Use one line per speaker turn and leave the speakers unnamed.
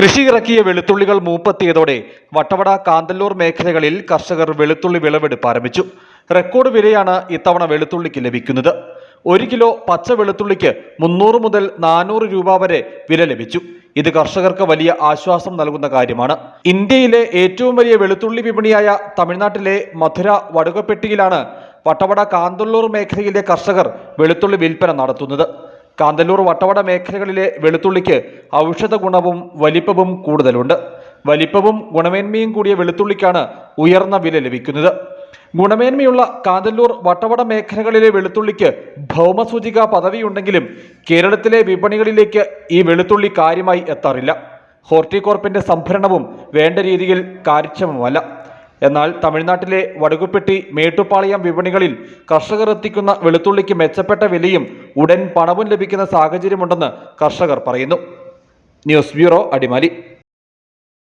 കൃഷി ഇറക്കിയ വെളുത്തുള്ളികൾ മൂപ്പത്തിയതോടെ വട്ടവട കാന്തല്ലൂർ മേഖലകളിൽ കർഷകർ വെളുത്തുള്ളി വിളവെടുപ്പ് ആരംഭിച്ചു. റെക്കോർഡ് വിലയാണ് ഇത്തവണ വെളുത്തുള്ളിക്ക് ലഭിക്കുന്നത്. ഒരു കിലോ പച്ച വെളുത്തുള്ളിക്ക് മുന്നൂറ് മുതൽ നാനൂറ് രൂപ വരെ വില ലഭിച്ചു. ഇത് കർഷകർക്ക് വലിയ ആശ്വാസം നൽകുന്ന കാര്യമാണ്. ഇന്ത്യയിലെ ഏറ്റവും വലിയ വെളുത്തുള്ളി വിപണിയായ തമിഴ്നാട്ടിലെ മധുര വടുകപ്പെട്ടിയിലാണ് വട്ടവട കാന്തല്ലൂർ മേഖലയിലെ കർഷകർ വെളുത്തുള്ളി വിൽപ്പന നടത്തുന്നത്. കാന്തല്ലൂർ വട്ടവട മേഖലകളിലെ വെളുത്തുള്ളിക്ക് ഔഷധ ഗുണവും വലിപ്പവും കൂടുതലുണ്ട്. വലിപ്പവും ഗുണമേന്മയും കൂടിയ വെളുത്തുള്ളിക്കാണ് ഉയർന്ന വില ലഭിക്കുന്നത്. ഗുണമേന്മയുള്ള കാന്തല്ലൂർ വട്ടവട മേഖലകളിലെ വെളുത്തുള്ളിക്ക് ഭൗമസൂചിക പദവിയുണ്ടെങ്കിലും കേരളത്തിലെ വിപണികളിലേക്ക് ഈ വെളുത്തുള്ളി കാര്യമായി എത്താറില്ല. ഹോർട്ടികോർപ്പിന്റെ സംഭരണവും വേണ്ട രീതിയിൽ കാര്യക്ഷമമല്ല. എന്നാൽ തമിഴ്നാട്ടിലെ വടുകുപ്പെട്ടി മേട്ടുപ്പാളയം വിപണികളിൽ കർഷകർ എത്തിക്കുന്ന വെളുത്തുള്ളിക്ക് മെച്ചപ്പെട്ട വിലയും ഉടൻ പണവും ലഭിക്കുന്ന സാഹചര്യമുണ്ടെന്ന് കർഷകർ പറയുന്നു. News bureau Adimali.